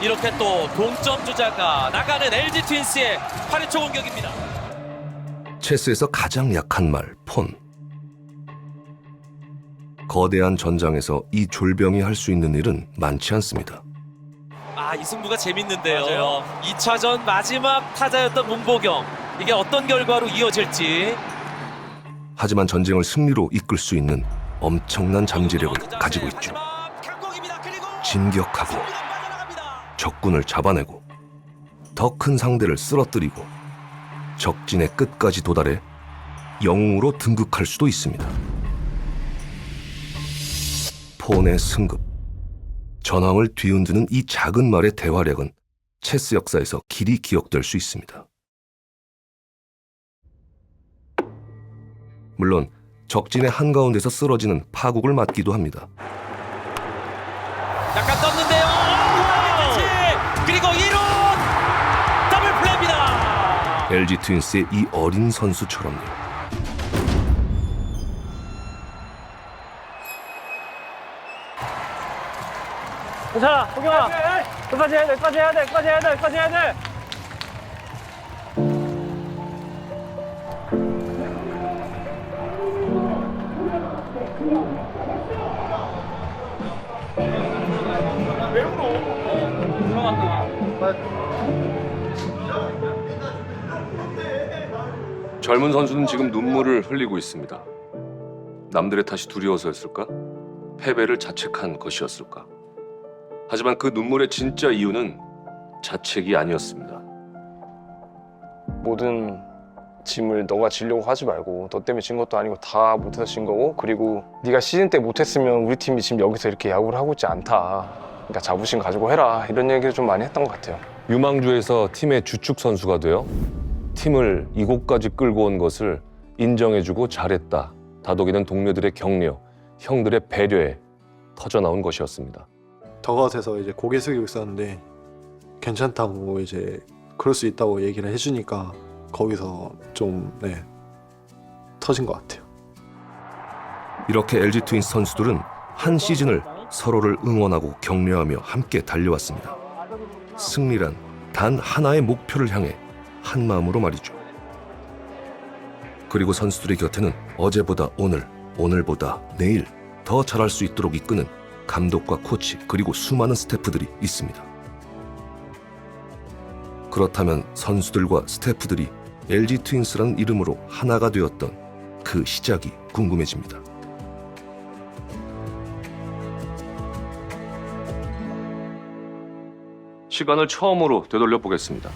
이렇게 또 동점 주자가 나가는 LG 트윈스의 8회초 공격입니다. 체스에서 가장 약한 말, 폰. 거대한 전장에서 이 졸병이 할 수 있는 일은 많지 않습니다. 아, 이 승부가 재밌는데요. 2차전 마지막 타자였던 문보경. 이게 어떤 결과로 이어질지. 하지만 전쟁을 승리로 이끌 수 있는 엄청난 잠재력을 가지고 있죠. 진격하고 적군을 잡아내고 더 큰 상대를 쓰러뜨리고 적진의 끝까지 도달해 영웅으로 등극할 수도 있습니다. 폰의 승급, 전황을 뒤흔드는 이 작은 말의 대화력은 체스 역사에서 길이 기억될 수 있습니다. 물론 적진의 한가운데서 쓰러지는 파국을 맞기도 합니다. LG 트윈스의 이 어린 선수처럼요. 괜찮아, 호경아. 끝까지 해야 돼, 끝까지 해야 돼, 끝까지 해야 돼, 끝까지 해야 돼. 젊은 선수는 지금 눈물을 흘리고 있습니다. 남들의 탓이 두려워서였을까? 패배를 자책한 것이었을까? 하지만 그 눈물의 진짜 이유는 자책이 아니었습니다. 모든 짐을 너가 지려고 하지 말고 너 때문에 진 것도 아니고 다 못해서 진 거고 그리고 네가 시즌 때 못했으면 우리 팀이 지금 여기서 이렇게 야구를 하고 있지 않다 그러니까 자부심 가지고 해라 이런 얘기를 좀 많이 했던 것 같아요 유망주에서 팀의 주축 선수가 되어 팀을 이곳까지 끌고 온 것을 인정해주고 잘했다. 다독이는 동료들의 격려, 형들의 배려에 터져 나온 것이었습니다. 더가웃에서 이제 고개 숙이고 있었는데 괜찮다고 이제 그럴 수 있다고 얘기를 해주니까 거기서 좀 네, 터진 것 같아요. 이렇게 LG 트윈스 선수들은 한 시즌을 서로를 응원하고 격려하며 함께 달려왔습니다. 승리란 단 하나의 목표를 향해 한 마음으로 말이죠. 그리고 선수들의 곁에는 어제보다 오늘, 오늘보다 내일 더 잘할 수 있도록 이끄는 감독과 코치 그리고 수많은 스태프들이 있습니다. 그렇다면 선수들과 스태프들이 LG 트윈스라는 이름으로 하나가 되었던 그 시작이 궁금해집니다. 시간을 처음으로 되돌려 보겠습니다.